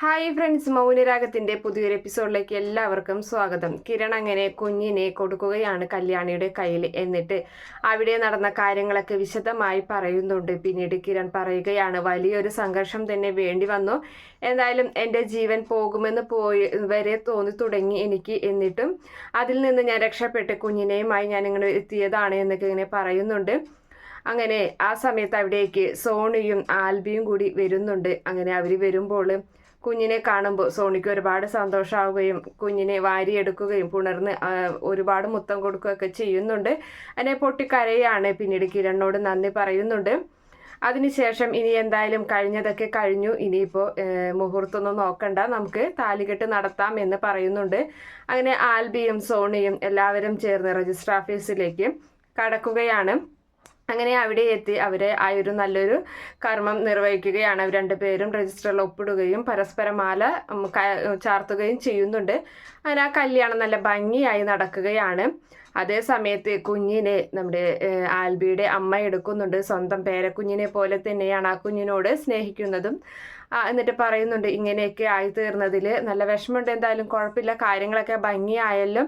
Hi friends മൗനരാഗത്തിന്റെ പുതിയൊരു എപ്പിസോഡിലേക്ക് എല്ലാവർക്കും സ്വാഗതം. കിരൺ അങ്ങനെ കുഞ്ഞിനെ കൊടുക്കുകയാണ് കല്യാണിയുടെ കയ്യിൽ എന്നിട്ട്. അവിടെ നടന്ന കാര്യങ്ങളൊക്കെ വിശദമായി പറയുന്നുണ്ട്. പിന്നീട് കിരൺ പറയുകയാണ് വലിയൊരു സംഘർഷം തന്നെ വേണ്ടി വന്നു. എന്തായാലും എന്റെ ജീവൻ പോകുമെന്ന് പോയി വരെ തോന്നി തുടങ്ങി എനിക്ക് എന്നിട്ടും. അതിൽ നിന്ന് ഞാൻ രക്ഷപ്പെട്ട് കുഞ്ഞിനെയുമായി ഞാൻ ഇങ്ങനെ എത്തിയതാണ് എന്നൊക്കെ ഇങ്ങനെ പറയുന്നുണ്ട്. അങ്ങനെ ആ സമയത്ത് അവിടേക്ക് സോണിയും ആൽബിയും കൂടി വരുന്നുണ്ട്. അങ്ങനെ അവർ വരുമ്പോൾ കുഞ്ഞിനെ കാണുമ്പോൾ സോണിക്ക് ഒരുപാട് സന്തോഷമാവുകയും കുഞ്ഞിനെ വാരിയെടുക്കുകയും പുണർന്ന് ഒരുപാട് മുത്തം കൊടുക്കുകയൊക്കെ ചെയ്യുന്നുണ്ട്. അതിനെ പൊട്ടിക്കരയാണ് പിന്നീട് കിരണിനോട് നന്ദി പറയുന്നുണ്ട്. അതിനുശേഷം ഇനി എന്തായാലും കഴിഞ്ഞതൊക്കെ കഴിഞ്ഞു. ഇനിയിപ്പോൾ മുഹൂർത്തമൊന്നും നോക്കണ്ട. നമുക്ക് താലികെട്ട് നടത്താം എന്ന് പറയുന്നുണ്ട്. അങ്ങനെ ആൽബിയും സോണിയും എല്ലാവരും ചേർന്ന് രജിസ്റ്റർ ഓഫീസിലേക്ക് കടക്കുകയാണ്. അങ്ങനെ അവിടെ എത്തി. അവരെ ആ ഒരു നല്ലൊരു കർമ്മം നിർവഹിക്കുകയാണ്. അവർ രണ്ടുപേരും രജിസ്റ്ററിൽ ഒപ്പിടുകയും പരസ്പരം മാല ചാർത്തുകയും ചെയ്യുന്നുണ്ട്. അങ്ങനെ ആ കല്യാണം നല്ല ഭംഗിയായി നടക്കുകയാണ്. അതേ സമയത്ത് കുഞ്ഞിനെ നമ്മുടെ ആൽബിയുടെ അമ്മ എടുക്കുന്നുണ്ട്. സ്വന്തം പേരക്കുഞ്ഞിനെ പോലെ തന്നെയാണ് ആ കുഞ്ഞിനോട് സ്നേഹിക്കുന്നതും. എന്നിട്ട് പറയുന്നുണ്ട് ഇങ്ങനെയൊക്കെ ആയി തീർന്നതിൽ നല്ല വിഷമമുണ്ട്. എന്തായാലും കുഴപ്പമില്ല. കാര്യങ്ങളൊക്കെ ഭംഗിയായാലും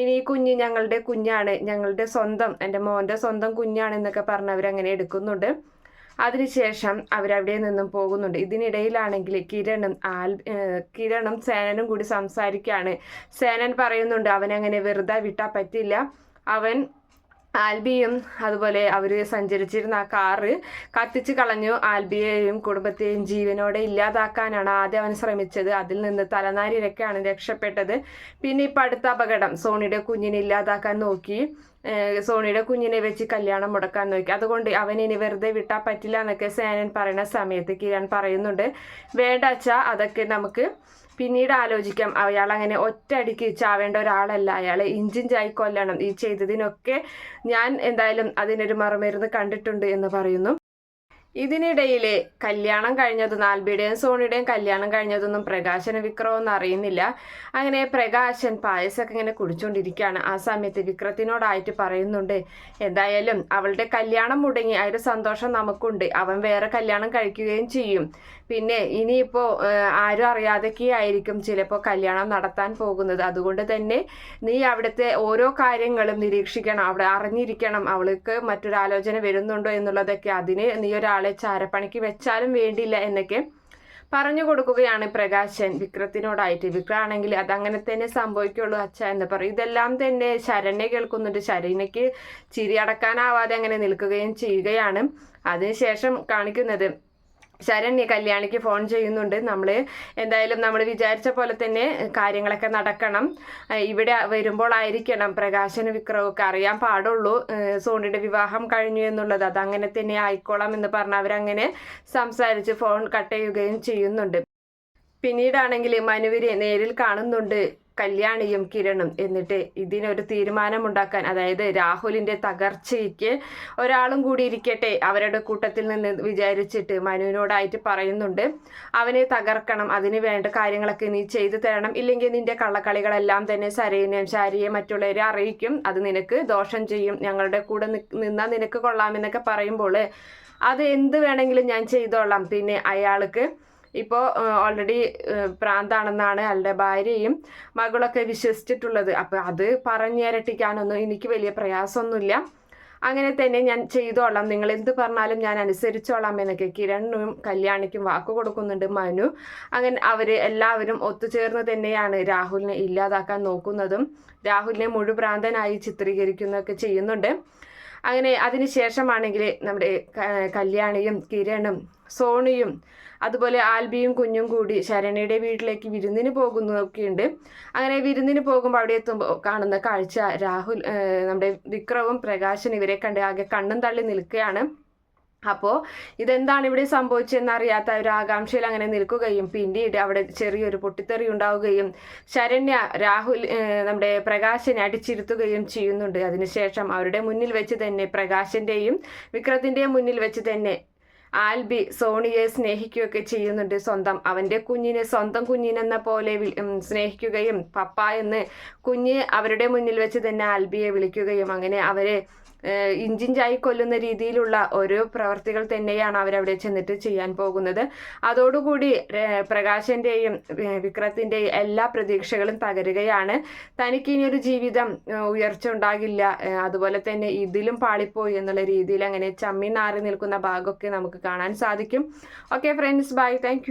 ഇനി ഈ കുഞ്ഞ് ഞങ്ങളുടെ കുഞ്ഞാണ്. ഞങ്ങളുടെ സ്വന്തം എന്റെ മോന്റെ സ്വന്തം കുഞ്ഞാണ് എന്നൊക്കെ പറഞ്ഞ് അവരങ്ങനെ എടുക്കുന്നുണ്ട്. അതിനുശേഷം അവരവിടെ നിന്നും പോകുന്നുണ്ട്. ഇതിനിടയിലാണെങ്കിൽ കിരണും ആൽ കിരണും സേനനും കൂടി സംസാരിക്കുകയാണ്. സേനൻ പറയുന്നുണ്ട് അവനങ്ങനെ വെറുതെ വിട്ടാൽ പറ്റില്ല. അവൻ ആൽബിയും അതുപോലെ അവർ സഞ്ചരിച്ചിരുന്ന ആ കാറ് കത്തിച്ച് കളഞ്ഞു. ആൽബിയെയും കുടുംബത്തെയും ജീവനോടെ ഇല്ലാതാക്കാനാണ് ആദ്യം അവൻ ശ്രമിച്ചത്. അതിൽ നിന്ന് തലനാരിരക്കാണ് രക്ഷപ്പെട്ടത്. പിന്നെ ഇപ്പം അടുത്ത അപകടം. സോണിയുടെ കുഞ്ഞിനെ ഇല്ലാതാക്കാൻ നോക്കി. സോണിയുടെ കുഞ്ഞിനെ വെച്ച് കല്യാണം മുടക്കാൻ നോക്കി. അതുകൊണ്ട് അവൻ ഇനി വെറുതെ വിട്ടാൽ പറ്റില്ല എന്നൊക്കെ സേനൻ പറയുന്ന സമയത്ത് കിരൺ പറയുന്നുണ്ട്. വേണ്ട അച്ഛാ അതൊക്കെ നമുക്ക് പിന്നീട് ആലോചിക്കാം. അയാൾ അങ്ങനെ ഒറ്റയടിക്ക് ചാവേണ്ട ഒരാളല്ല. അയാളെ ഇഞ്ചിഞ്ചായി കൊല്ലണം ഈ ചെയ്തതിനൊക്കെ ഞാൻ എന്തായാലും അതിനൊരു മറുമരുന്ന് കണ്ടിട്ടുണ്ട് എന്ന് പറയുന്നു. ഇതിനിടയിലെ കല്യാണം കഴിഞ്ഞത് ആൽബിയുടെയും സോണിയുടെയും കല്യാണം കഴിഞ്ഞതൊന്നും പ്രകാശന വിക്രമൊന്നും അറിയുന്നില്ല. അങ്ങനെ പ്രകാശൻ പായസമൊക്കെ ഇങ്ങനെ കുടിച്ചുകൊണ്ടിരിക്കുകയാണ് ആ സമയത്ത് വിക്രത്തിനോടായിട്ട് പറയുന്നുണ്ട് എന്തായാലും അവളുടെ കല്യാണം മുടങ്ങി ആ സന്തോഷം നമുക്കുണ്ട്. അവൻ വേറെ കല്യാണം കഴിക്കുകയും ചെയ്യും. പിന്നെ ഇനിയിപ്പോൾ ആരും അറിയാതൊക്കെ ആയിരിക്കും ചിലപ്പോൾ കല്യാണം നടത്താൻ പോകുന്നത്. അതുകൊണ്ട് തന്നെ നീ അവിടുത്തെ ഓരോ കാര്യങ്ങളും നിരീക്ഷിക്കണം. അവിടെ അറിഞ്ഞിരിക്കണം. അവൾക്ക് മറ്റൊരാലോചന വരുന്നുണ്ടോ എന്നുള്ളതൊക്കെ അതിന് നീ ഒരാളെ ചാരപ്പണിക്ക് വെച്ചാലും വേണ്ടിയില്ല എന്നൊക്കെ പറഞ്ഞു കൊടുക്കുകയാണ് പ്രകാശൻ. വിക്രത്തിനോടായിട്ട് വിക്ര ആണെങ്കിൽ അതങ്ങനെ തന്നെ സംഭവിക്കുള്ളൂ അച്ഛ എന്ന് പറയും. ഇതെല്ലാം തന്നെ ശരണ്യ കേൾക്കുന്നുണ്ട്. ശരണ്യക്ക് ചിരി അടക്കാനാവാതെ അങ്ങനെ നിൽക്കുകയും ചെയ്യുകയാണ്. അതിനുശേഷം കാണിക്കുന്നത് ശരണ്യ കല്യാണിക്ക് ഫോൺ ചെയ്യുന്നുണ്ട്. നമ്മൾ എന്തായാലും നമ്മൾ വിചാരിച്ച പോലെ തന്നെ കാര്യങ്ങളൊക്കെ നടക്കണം. ഇവിടെ വരുമ്പോഴായിരിക്കണം പ്രകാശന വിക്രമൊക്കെ അറിയാൻ പാടുള്ളൂ. സോണിയുടെ വിവാഹം കഴിഞ്ഞു എന്നുള്ളത്. അതങ്ങനെ തന്നെ ആയിക്കോളാം എന്ന് പറഞ്ഞ് അവരങ്ങനെ സംസാരിച്ച് ഫോൺ കട്ട് ചെയ്യുകയും ചെയ്യുന്നുണ്ട്. പിന്നീടാണെങ്കിൽ മനുവിനെ നേരിൽ കാണുന്നുണ്ട് കല്യാണിയും കിരണും എന്നിട്ട് ഇതിനൊരു തീരുമാനമുണ്ടാക്കാൻ അതായത് രാഹുലിന്റെ തകർച്ചയ്ക്ക് ഒരാളും കൂടി ഇരിക്കട്ടെ അവരുടെ കൂട്ടത്തിൽ നിന്ന് വിചാരിച്ചിട്ട് മനുവിനോടായിട്ട് പറയുന്നുണ്ട്. അവനെ തകർക്കണം അതിന് വേണ്ട കാര്യങ്ങളൊക്കെ നീ ചെയ്തു തരണം. ഇല്ലെങ്കിൽ നിന്റെ കള്ളക്കളികളെല്ലാം തന്നെ സരയിനെയും ശാരിയെ മറ്റുള്ളവരെ അറിയിക്കും. അത് നിനക്ക് ദോഷം ചെയ്യും. ഞങ്ങളുടെ കൂടെ നിന്നാൽ നിനക്ക് കൊള്ളാമെന്നൊക്കെ പറയുമ്പോൾ അത് എന്ത് വേണമെങ്കിലും ഞാൻ ചെയ്തോളാം. പിന്നെ അയാൾക്ക് ഇപ്പോൾ ഓൾറെഡി പ്രാന്താണെന്നാണ് അയാളുടെ ഭാര്യയും മകളൊക്കെ വിശ്വസിച്ചിട്ടുള്ളത്. അപ്പോൾ അത് പറഞ്ഞിരട്ടിക്കാനൊന്നും എനിക്ക് വലിയ പ്രയാസമൊന്നുമില്ല. അങ്ങനെ തന്നെ ഞാൻ ചെയ്തോളാം. നിങ്ങൾ എന്ത് പറഞ്ഞാലും ഞാൻ അനുസരിച്ചോളാം എന്നൊക്കെ കിരണിനും കല്യാണിക്കും വാക്ക് കൊടുക്കുന്നുണ്ട് മനു. അങ്ങനെ അവർ എല്ലാവരും ഒത്തുചേർന്ന് തന്നെയാണ് രാഹുലിനെ ഇല്ലാതാക്കാൻ നോക്കുന്നതും. രാഹുലിനെ മുഴുഭ്രാന്തനായി ചിത്രീകരിക്കുന്നതൊക്കെ ചെയ്യുന്നുണ്ട്. അങ്ങനെ അതിനുശേഷമാണെങ്കിൽ നമ്മുടെ കല്യാണിയും കിരണും സോണിയും അതുപോലെ ആൽബിയും കുഞ്ഞും കൂടി ശരണയുടെ വീട്ടിലേക്ക് വിരുന്നിന് പോകുന്നതൊക്കെയുണ്ട്. അങ്ങനെ വിരുന്നിന് പോകുമ്പോൾ അവിടെ എത്തുമ്പോൾ കാണുന്ന കാഴ്ച രാഹുൽ നമ്മുടെ വിക്രവും പ്രകാശൻ ഇവരെ കണ്ട് ആകെ കണ്ണും തള്ളി നിൽക്കുകയാണ്. അപ്പോൾ ഇതെന്താണ് ഇവിടെ സംഭവിച്ചതെന്നറിയാത്ത ഒരു ആകാംക്ഷയിൽ അങ്ങനെ നിൽക്കുകയും പിന്നീട് അവിടെ ചെറിയൊരു പൊട്ടിത്തെറി ഉണ്ടാവുകയും ശരണ്യ രാഹുൽ നമ്മുടെ പ്രകാശനെ അടിച്ചിരുത്തുകയും ചെയ്യുന്നുണ്ട്. അതിനുശേഷം അവരുടെ മുന്നിൽ വെച്ച് തന്നെ പ്രകാശന്റെയും വിക്രത്തിന്റെയും മുന്നിൽ വെച്ച് തന്നെ ആൽബി സോണിയെ സ്നേഹിക്കുകയൊക്കെ ചെയ്യുന്നുണ്ട്. സ്വന്തം അവന്റെ കുഞ്ഞിനെ സ്വന്തം കുഞ്ഞിനെന്ന പോലെ സ്നേഹിക്കുകയും പപ്പ എന്ന് കുഞ്ഞ് അവരുടെ മുന്നിൽ വെച്ച് തന്നെ ആൽബിയെ വിളിക്കുകയും അങ്ങനെ അവരെ ഇഞ്ചിഞ്ചായി കൊല്ലുന്ന രീതിയിലുള്ള ഒരു പ്രവർത്തികൾ തന്നെയാണ് അവരവിടെ ചെന്നിട്ട് ചെയ്യാൻ പോകുന്നത്. അതോടുകൂടി പ്രകാശന്റെയും വിക്രത്തിന്റെയും എല്ലാ പ്രതീക്ഷകളും തകരുകയാണ്. തനിക്ക് ഇനി ഒരു ജീവിതം ഉയർച്ച ഉണ്ടാകില്ല. അതുപോലെ തന്നെ ഇതിലും പാളിപ്പോയി എന്നുള്ള രീതിയിൽ അങ്ങനെ ചമ്മി നാറി നിൽക്കുന്ന ഭാഗമൊക്കെ നമുക്ക് കാണാൻ സാധിക്കും. Okay friends bye. താങ്ക്